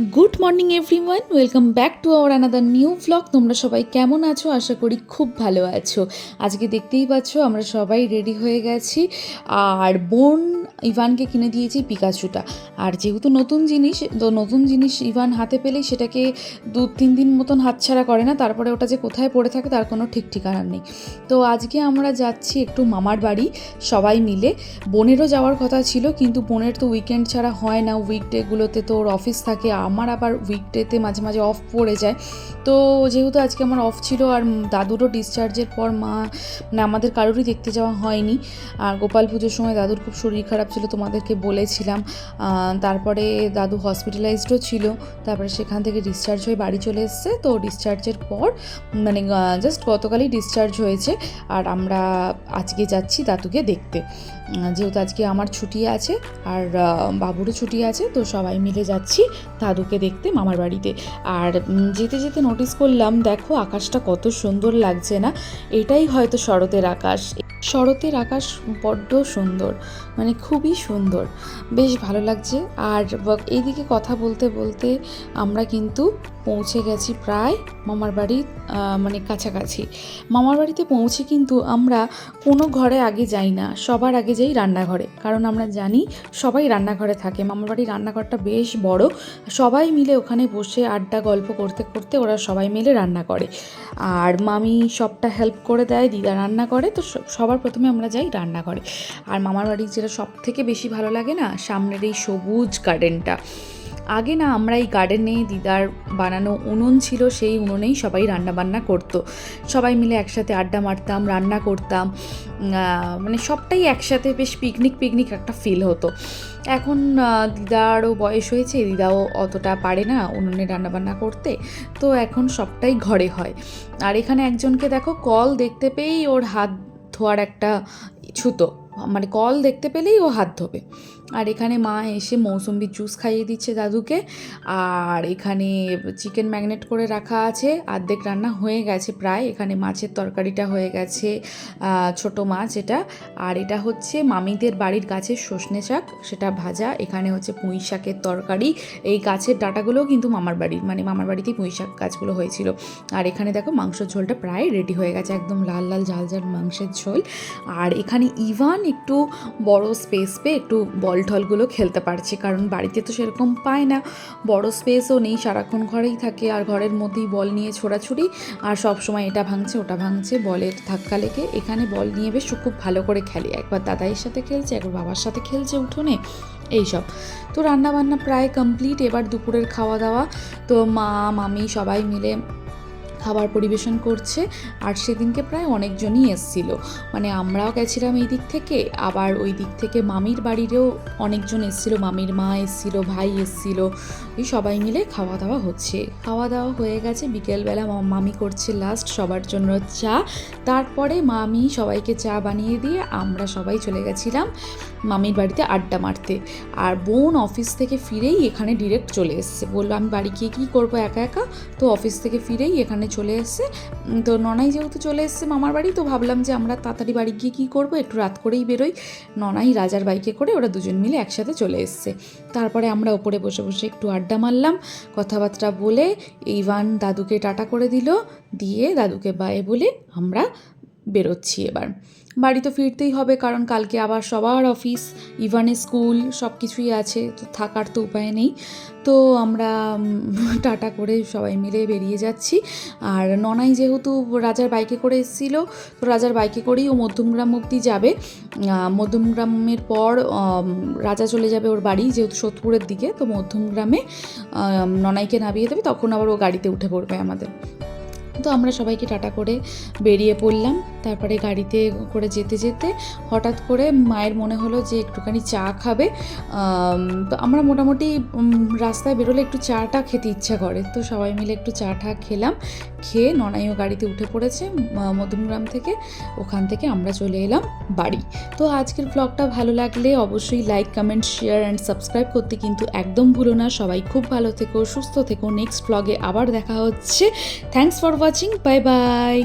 Good morning everyone welcome back to our another new vlog তোমরা সবাই কেমন আছো? আশা করি খুব ভালো আছো। আজকে দেখতেই পাচ্ছ, আমরা সবাই রেডি হয়ে গেছি। আর বোন ইভানকে কিনে দিয়েছি পিকাচুটা। আর যেহেতু নতুন জিনিস, তো নতুন জিনিস ইভান হাতে পেলেই সেটাকে দু তিন দিন মতন হাতছাড়া করে না, তারপরে ওটা যে কোথায় পড়ে থাকে তার কোনো ঠিক ঠিকানা নেই। তো আজকে আমরা যাচ্ছি একটু মামার বাড়ি, সবাই মিলে। বোনেরও যাওয়ার কথা ছিল, কিন্তু বোনের তো উইকেন্ড ছাড়া হয় না উইকডেগুলোতে তো ওর অফিস থাকে, আমার আবার উইকডেতে মাঝে মাঝে অফ পড়ে যায়। তো যেহেতু আজকে আমার অফ ছিল আর দাদুরও ডিসচার্জের পর মা মানে আমাদের কারোরই দেখতে যাওয়া হয়নি, আর গোপাল পুজোর সময় দাদুর খুব শরীর খারাপ ছিল, তোমাদেরকে বলেছিলাম। তারপরে দাদু হসপিটালাইজডও ছিল। তারপরে সেখান থেকে ডিসচার্জ হয়ে বাড়ি চলে এসছে। তো ডিসচার্জের পর মানে জাস্ট গতকালই ডিসচার্জ হয়েছে। আর আমরা আজকে যাচ্ছি দাদুকে দেখতে। যেহেতু আজকে আমার ছুটি আছে, আর বাবুরও ছুটি আছে, তো সবাই মিলে যাচ্ছি দাদুকে দেখতে, মামার বাড়িতে। আর যেতে যেতে নোটিস করলাম, দেখো আকাশটা কত সুন্দর লাগছে না। এটাই হয়তো শরতের আকাশ শরতের আকাশ বড্ড সুন্দর মানে খুবই সুন্দর। বেশ ভালো লাগছে। আর এইদিকে কথা বলতে বলতে আমরা কিন্তু পৌঁছে গেছি প্রায় মামার বাড়ি মানে কাছাকাছি। মামার বাড়িতে পৌঁছে কিন্তু আমরা কোনো ঘরে আগে যাই না, সবার আগে যাই রান্নাঘরে। কারণ আমরা জানি সবাই রান্নাঘরে থাকে। মামার বাড়ির রান্নাঘরটা বেশ বড়। সবাই মিলে ওখানে বসে আড্ডা, গল্প করতে করতে ওরা সবাই মিলে রান্না করে। আর মামি সবটা হেল্প করে দেয়, দিদা রান্না করে, তো সবার প্রথমে আমরা যাই রান্নাঘরে। আর মামার বাড়ির যেটা সব থেকে বেশি ভালো লাগে না, সামনের এই সবুজ গার্ডেনটা আগে না আমরা এই গার্ডেনে দিদার বানানো উনুন ছিল, সেই উনুনেই সবাই রান্না বান্না করতো। সবাই মিলে একসাথে আড্ডা মারতাম, রান্না করতাম। মানে সবটাই একসাথে বেশ পিকনিক পিকনিক একটা ফিল হতো। এখন দিদারও বয়স হয়েছে, দিদাও অতটা পারে না উনুনে রান্নাবান্না করতে। তো এখন সবটাই ঘরে হয়। আর এখানে একজনকে দেখো, কল দেখতে পেয়েই ওর হাত ধোয়ার একটা ছুতো মানে কল দেখতে পেলেই ও হাত ধোবে। আর এখানে মা এসে মৌসুম্বির জুস খাইয়ে দিচ্ছে দাদুকে। আর এখানে চিকেন ম্যাগনেট করে রাখা আছে। অর্ধেক রান্না হয়ে গেছে প্রায়। এখানে মাছের তরকারিটা হয়ে গেছে ছোট মাছ এটা। আর এটা হচ্ছে মামিদের বাড়ির গাছের সজনে শাক, সেটা ভাজা। এখানে হচ্ছে পুঁই শাকের তরকারি। এই গাছের ডাটাগুলোও কিন্তু মামার বাড়ির মানে মামার বাড়িতেই পুঁই শাক গাছগুলো হয়েছিল। আর এখানে দেখো মাংসের ঝোলটা প্রায় রেডি হয়ে গেছে, একদম লাল লাল ঝাল ঝাল মাংসের ঝোল। আর এখানে ইভান একটু বড় স্পেস পেয়ে একটু বল ঠলগুলো খেলতে পারছে, কারণ বাড়িতে তো সেরকম পায় না। বড় স্পেসও নেই, সারাক্ষণ ঘরেই থাকে, আর ঘরের মধ্যেই বল নিয়ে ছোড়াছুড়ি, আর সব সময় এটা ভাঙছে, ওটা ভাঙছে, বলের ধাক্কা লেগে এখানে বল নিয়ে বেশ খুব ভালো করে খেলে। একবার দাদাইয়ের সাথে খেলছে, একবার বাবার সাথে খেলছে উঠোনে, এইসব। তো রান্না বান্না প্রায় কমপ্লিট এবার দুপুরের খাওয়া দাওয়া তো মা, মামি সবাই মিলে খাবার পরিবেশন করছে, আর সেদিনকে প্রায় অনেকজনই এসছিল। মানে আমরাও গেছিলাম এই দিক থেকে, আবার ওই দিক থেকে মামির বাড়িরও অনেকজন এসছিল, মামির মা এসছিল, ভাই এসছিল। এই সবাই মিলে খাওয়া দাওয়া হচ্ছে। খাওয়া দাওয়া হয়ে গেছে, বিকেলবেলা মামি করছে লাস্ট সবার জন্য চা। তারপরে মামি সবাইকে চা বানিয়ে দিয়ে আমরা সবাই চলে গেছিলাম মামির বাড়িতে আড্ডা মারতে। আর বোন অফিস থেকে ফিরেই এখানে ডিরেক্ট চলে এসছে। বলল, আমি বাড়ি গিয়ে কী করব একা একা? তো অফিস থেকে ফিরেই এখানে চলে এসছে। তো ননাই যেহেতু চলে এসছে মামার বাড়ি, তো ভাবলাম যে আমরা তাড়াতাড়ি বাড়ি গিয়ে কী করব, একটু রাত করেই বেরোই। ননাই রাজার বাইকে করে ওরা দুজন মিলে একসাথে চলে এসছে। তারপরে আমরা ওপরে বসে বসে একটু আড্ডা মারলাম, কথাবার্তা বলে ইভান দাদুকে টাটা করে দিল, দিয়ে দাদুকে বায়ে বলে আমরা বেরোচ্ছি এবার। বাড়ি তো ফিরতেই হবে, কারণ কালকে আবার সবার অফিস ইভানের স্কুল সব কিছুই আছে, তো থাকার তো উপায় নেই। তো আমরা টাটা করে সবাই মিলে বেরিয়ে যাচ্ছি। আর ননাই যেহেতু রাজার বাইকে করে এসেছিল, তো রাজার বাইকে করেই ও মধ্যমগ্রাম অবধি যাবে। মধ্যমগ্রামের পর রাজা চলে যাবে ওর বাড়ি, যেহেতু সোদপুরের দিকে, তো মধ্যমগ্রামে ননাইকে নামিয়ে দেবে, তখন আবার ও গাড়িতে উঠে পড়বে আমাদের। তো আমরা সবাইকে টাটা করে বেরিয়ে পড়লাম। তারপরে গাড়িতে করে যেতে যেতে হঠাৎ করে মায়ের মনে হলো যে একটুখানি চা খাবে। তো আমরা মোটামুটি রাস্তায় বেরোলে একটু চাটা খেতে ইচ্ছা করে। তো সবাই মিলে একটু চা টা খেলাম। খেয়ে ননাইও গাড়িতে উঠে পড়েছে মধুমগ্রাম থেকে। ওখান থেকে আমরা চলে এলাম বাড়ি। তো আজকের ব্লগটা ভালো লাগলে অবশ্যই like comment share and subscribe করতে কিন্তু একদম ভুলো না। সবাই খুব ভালো থেকো, সুস্থ থেকো। নেক্সট ব্লগে আবার দেখা হচ্ছে। Thanks for watching bye bye